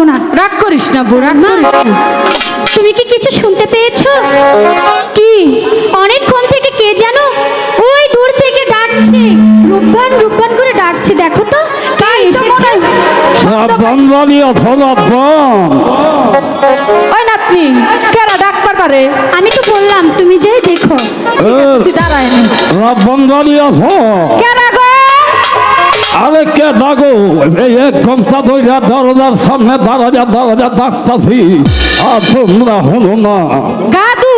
বলব না। রাগ করিস না বউ রাগ করিস না। তুমি কি কিছু শুনতে পেয়েছ? কি? অনেকক্ষণ থেকে কে জানো ওই দূর থেকে ডাকছে। রূপবান রূপবান করে ডাকছে দেখো তো। কে এসেছে? সব সাবধান বলিও ফলাফল ওই নাতনি কেরা ডাক পারবারে আমি তো বললাম তুমি যাই দেখো। তুই দাঁড়ায় নি। রাবণ বলিও ফল কেরা গো আরে কে দাগো এই এক ঘণ্টা ধরে দরজার সামনে দাঁড়াজা দাঁড়াজা ডাকতাছি। আর তোমরা হলো না। গাদু।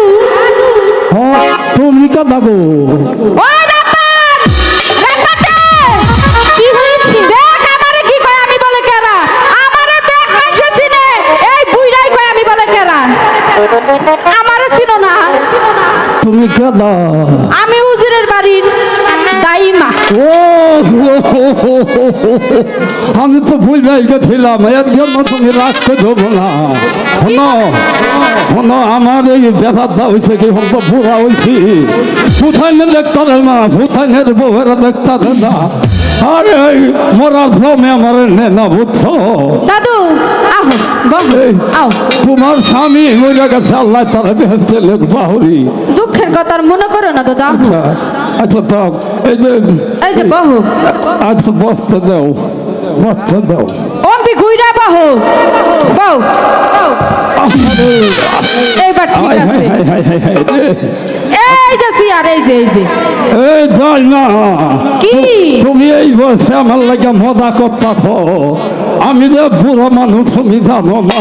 হ্যাঁ, তুমি কে দাগো আমারে চিনে। আমারে না। তুমি কে দা? আমি উজিরের বাড়ির দাইমা। ও আমি তো ভুল যাই গেছিলাম এর জন্য তুমি রাখতে দেবো না। শোনো শোনো আমার এই ব্যাপারটা হয়েছে কি হতো বুড়া হয়েছি কোথায় নে দেখতে রে না নে বউয়ের দেখতে না আরে এই মরার জমে আমার নে না বুঝছ দাদু তোমার স্বামী মরে গেছে আল্লাহ তারা বেহেস্তে লেখ বাহুরি দুঃখের কথা মনে করো না দাদা আচ্ছা আচ্ছা তো এই যে এই যে বহ। আচ্ছা বসতে দাও বসতে দাও। অম্বি ঘুইরা বহ। এইবার ঠিক আছে। এই যে সিয়ার এই যে এই যে। এই যাই না। কি? তুমি এই বয়সে আমার লাগে মজা করতেছ। আমি যে বুড়ো মানুষ তুমি জানো না।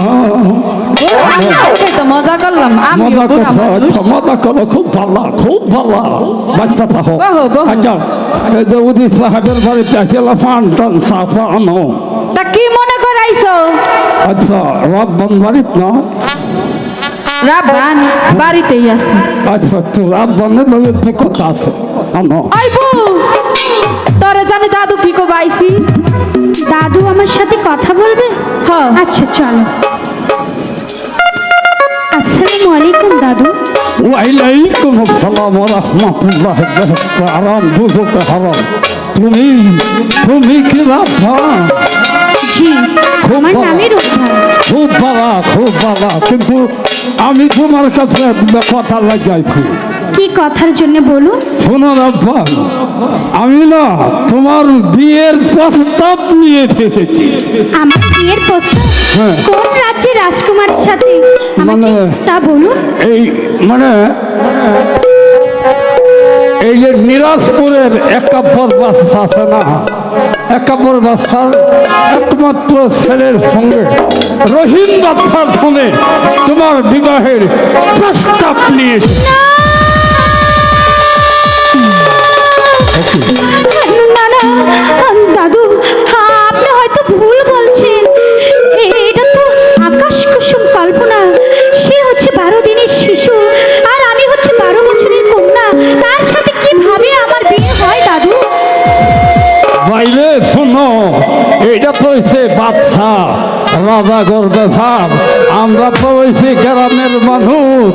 এটাই তো মজা করলাম আমি মজা করছ। আচ্ছা, মজা করো খুব ভালো খুব ভালো। বাচ্চা থাকো। বহো, বহো। আচ্ছা এই যে উদিত সাহেবের বাড়িতে আসলে পান টান সাফা আনো তা কি মনে করাইছো? আচ্ছা রব্বান বাড়িত না? রাবান বাড়িতেই আছে। আচ্ছা তো রব্বানের লোকের কথা আছে? আনো। ওই বউ তোরে জানি দাদু কি কো বাইছি দাদু আমার সাথে কথা বলবে? হ্যাঁ। আচ্ছা চলো। আসসালামু আলাইকুম দাদু। ওয়ালাইকুম আসসালাম ওয়া রাহমাতুল্লাহ আরাম বুঝতে হারাম। তুমি তুমি কি রাধা জি খুব আমার রূপা খুব বাবা খুব বাবা কিন্তু আমি তোমার কাছে কথা লাগাইছি। কি কথার জন্য বলুন? শোনো রাব্বান আমি না তোমার বিয়ের প্রস্তাব নিয়ে এসেছি। আমার বিয়ের প্রস্তাব? হ্যাঁ। কোন রাজ্যের রাজকুমারের সাথে? মানে- তা বলুন। এই মানে এই যে নিরাজপুরের একাব্বর বাচ্চা আছে না একাব্বর বাচ্চার একমাত্র ছেলের সঙ্গে রহিম বাচ্চার সঙ্গে তোমার বিবাহের প্রস্তাব নিয়েছে শোনো এটা তো হয়েছে বাচ্চা রাজা গর্বে ভাব। আমরা তো হয়েছি গ্রামের মানুষ।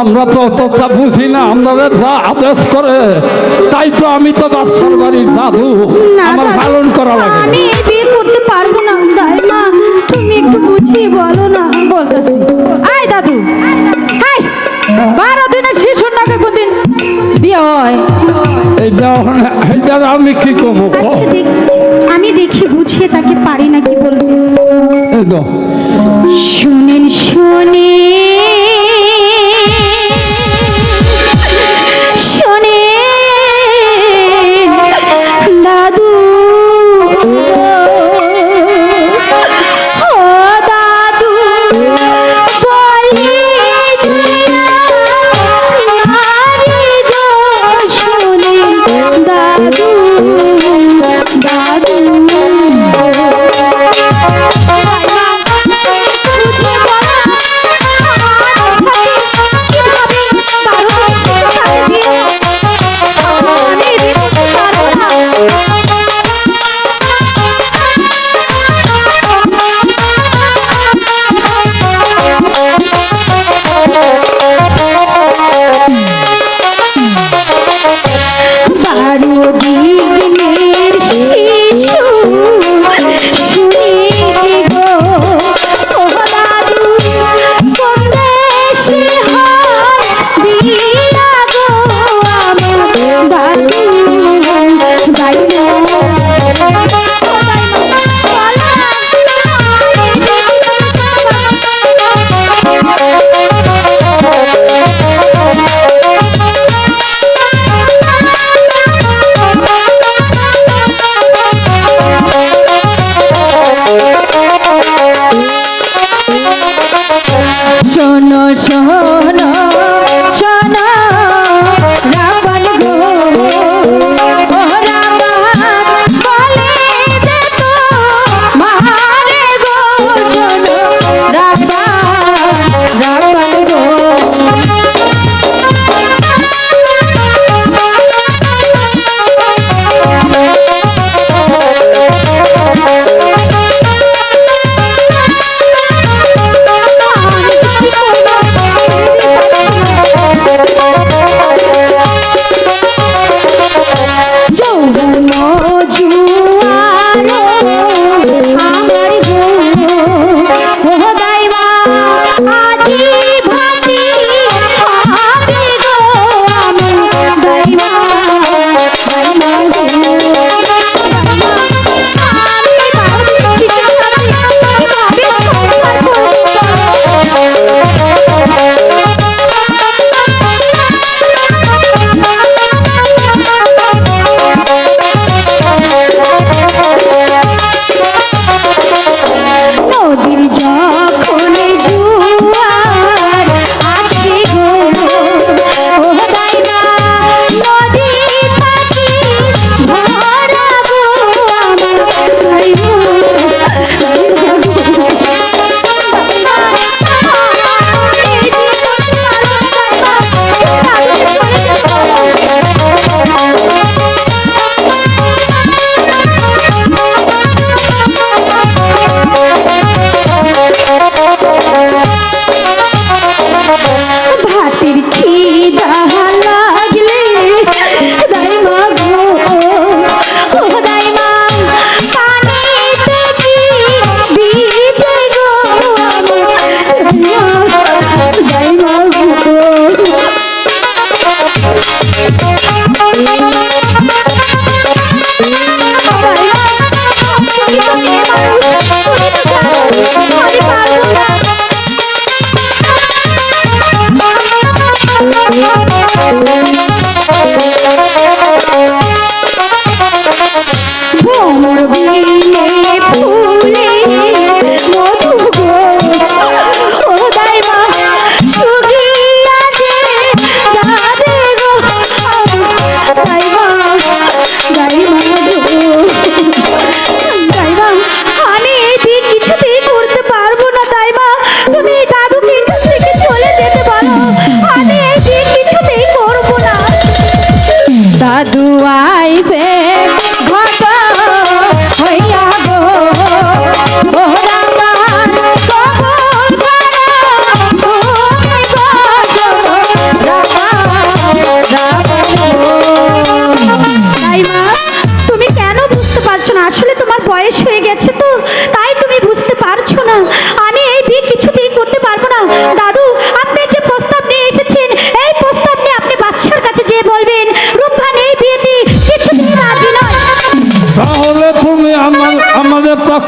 আমরা তো অতটা বুঝি না আমাদের যা আদেশ করে। তাই তো আমি তো বাচ্চার বাড়ির দাদু। না, আমার পালন করা লাগে আমি এই বিয়ে করতে পারব না না? তুমি একটু বুঝিয়ে বলো না। বলতেছি। আই দাদু। হাই বারো দিনের শিশুর নাকি কোনদিন বিয়ে হয়? এই আমি কি কমো আচ্ছা দেখছি। আমি দেখি বুঝিয়ে তাকে পারি নাকি বলবে শুনেন। শুনেন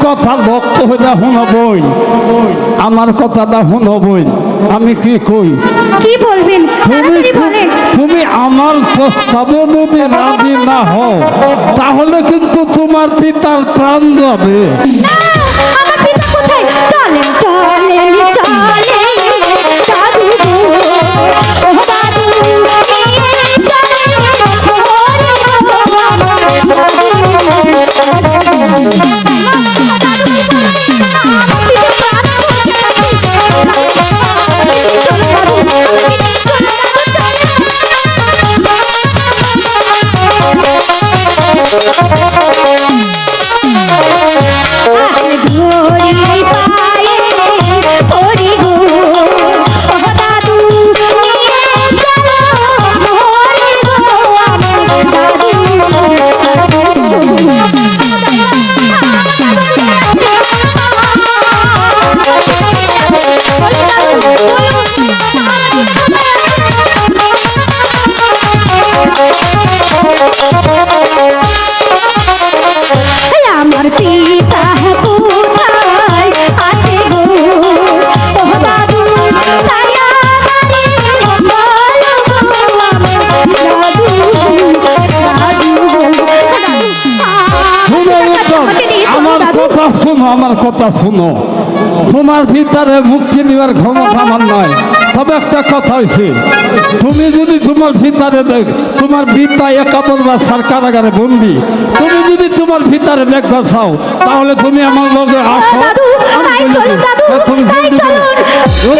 কথা লক্ষ্য হইলে শুনবই। আমার কথাটা শুনবই। আমি কি কই? কি বলবেন? তুমি তুমি আমার প্রস্তাবে যদি রাজি না হও তাহলে কিন্তু তোমার পিতার প্রাণ যাবে। আমার কথা শুনো। তোমার ভিতরে মুক্তি দেওয়ার ক্ষমতা আমার নয় তবে একটা কথা হয়েছে তুমি যদি তোমার ভিতরে দেখ তোমার বিদ্যা একাবল বা কারাগারে বন্দি তুমি যদি তোমার ভিতরে দেখবা চাও তাহলে তুমি আমার লগে আসো। হ্যাঁ, তুমি আসো।